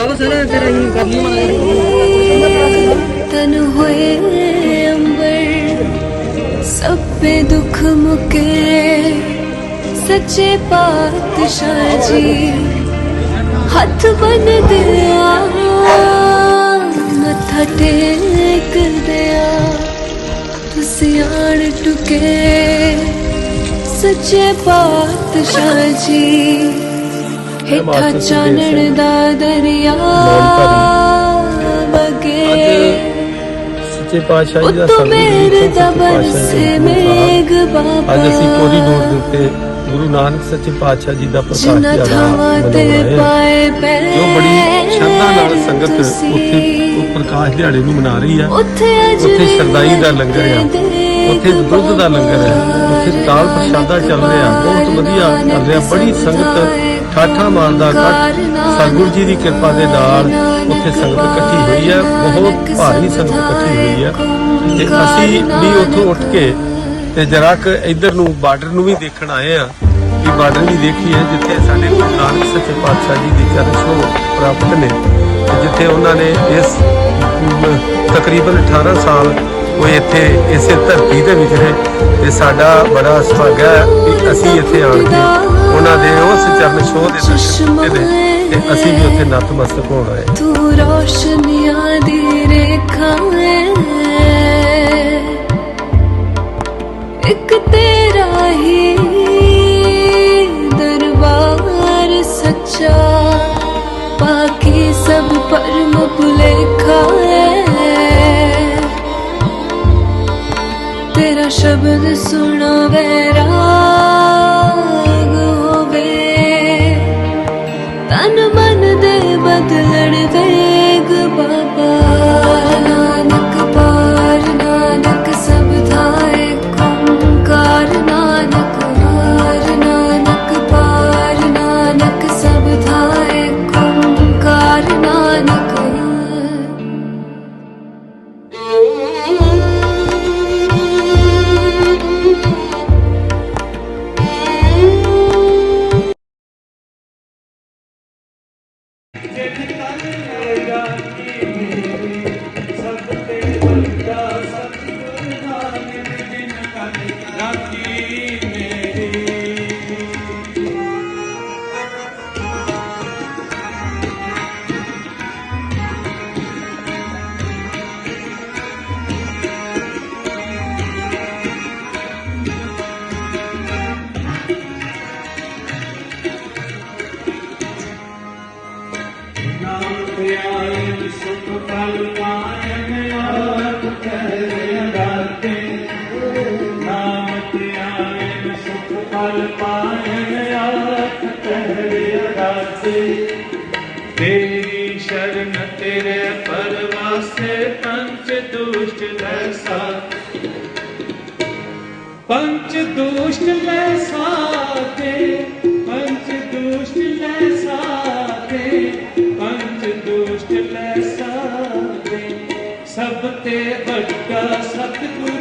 ਲਗਾਓ ਸਰ ਫਿਰ ਅਸੀਂ ਕਰ ਲਈ ਤਨ ਹੋਏ ਅੰਬਰ, ਸਭ ਪੇ ਦੁੱਖ ਮੁਕੇ। ਸੱਚੇ ਪਾਤਸ਼ਾਹ ਜੀ, ਹੱਥ ਬਨ ਦਿਆ, ਮੱਥਾ ਟੇਕ ਦਿਆ। ਤੁਸੀਂ ਆਣ ਟੁਕੇ, ਸੱਚੇ ਪਾਤਸ਼ਾਹ ਜੀ। ਹੇਠਾਂ ਚਾਨਣ ਦਾ ਦਰਿਆ ਵਗੇ ਸੱਚੇ ਪਾਤਸ਼ਾਹ ਜੀ ਦਾ ਉਤੋਂ ਸਰਬਤ ਮੇਰੇ ਦੇ ਦਾ ਸੱਚੇ ਪਾਤਸ਼ਾਹ ਬਰਸੇ ਜੀ ਦਾ ਮੇਘ ਗੁਰਬਾਣੀ। ਬਾਬਾ ਅੱਜ ਅਸੀਂ ਕੋਰੀਡੋਰ ਦੇ ਉੱਤੇ ਗੁਰੂ ਨਾਨਕ ਸੱਚੇ ਪਾਤਸ਼ਾਹ ਜੀ ਦਾ ਪ੍ਰਕਾਸ਼ ਦਿਹਾੜਾ ਥਾਵਾਂ ਤੇ ਮਨਾਉਣ ਆਏ ਹਾਂ। ਪਾਏ ਪੈਰ ਜੋ ਬੜੀ ਸ਼ਰਧਾ ਨਾਲ ਸੰਗਤ ਤੁਸੀਂ। ਉੱਥੇ ਉਹ ਪ੍ਰਕਾਸ਼ ਦਿਹਾੜੇ ਨੂੰ ਮਨਾ ਰਹੀ ਆ। ਉੱਥੇ ਅੱਜ ਉੱਥੇ ਵੀ ਸਰਦਾਈ ਦਾ ਲੰਗਰ ਆ। ਉੱਥੇ ਦੁੱਧ ਦਾ ਲੰਗਰ ਹੈ ਉੱਥੇ ਦਾਲ ਪ੍ਰਸ਼ਾਦਾ ਚੱਲ ਰਿਹਾ। ਬਹੁਤ ਵਧੀਆ ਚੱਲ ਰਿਹਾ। ਬੜੀ ਸੰਗਤ ਠਾਠਾ ਮਾਰਦਾ ਇਕੱਠ ਸਤਿਗੁਰੂ ਜੀ ਦੀ ਕਿਰਪਾ ਦੇ ਨਾਲ ਉੱਥੇ ਸੰਗਤ ਇਕੱਠੀ ਹੋਈ ਹੈ। ਬਹੁਤ ਭਾਰੀ ਸੰਗਤ ਇਕੱਠੀ ਹੋਈ ਹੈ। ਤੇ ਅਸੀਂ ਵੀ ਉੱਥੋਂ ਉੱਠ ਕੇ ਤੇ ਜਰਾ ਕੁ ਇੱਧਰ ਨੂੰ ਬਾਰਡਰ ਨੂੰ ਵੀ ਦੇਖਣ ਆਏ ਆ ਕਿ ਬਾਰਡਰ ਵੀ ਦੇਖੀਏ ਜਿੱਥੇ ਸਾਡੇ ਗੁਰੂ ਨਾਨਕ ਸੱਚੇ ਪਾਤਸ਼ਾਹ ਜੀ ਦੀ ਚਰਨ ਛੋਹ ਪ੍ਰਾਪਤ ਨੇ ਜਿੱਥੇ ਉਹਨਾਂ ਨੇ ਇਸ ਤਕਰੀਬਨ 18 ਸਾਲ ਉਹ ਇੱਥੇ ਇਸੇ ਧਰਤੀ ਦੇ ਵਿੱਚ ਨੇ ਤੇ ਸਾਡਾ ਬੜਾ ਸੁਭਾਗਾ ਹੈ ਕਿ ਅਸੀਂ ਇੱਥੇ ਆਣ ਕੇ ਉਹਨਾਂ ਦੇ ਉਸ ਚਰਨ ਛੋਹ ਦੇ ਦਰਸ਼ਨ ਕੀਤੇ ਨੇ ਤੇ ਅਸੀਂ ਵੀ ਉੱਥੇ ਨਤਮਸਤਕ ਹੋਣਾ ਹੈ ਤੂੰ ਰੋਸ਼ਨੀਆਂ ਦੀ ਰੇਖਾ ਹੈ। ਇੱਕ तेरा शब्द सुनो वैराग होवे। तन मन दे बदलण वेग बाबा। ਤੇਰੀ ਸ਼ਰਨ ਤੇਰੇ ਪਰਵਾਸੇ ਪੰਚ ਦੁਸ਼ਟ ਲੈਸਾ ਪੰਚ ਦੁਸ਼ਟ ਲੈ ਸਾਤੇ ਪੰਚ ਦੁਸ਼ਟ ਲੈ ਸਾਤੇ ਪੰਚ ਦੁਸ਼ਟ ਲੈ ਸਭ ਤੇ ਵੱਡਾ ਸਤਿਗੁਰ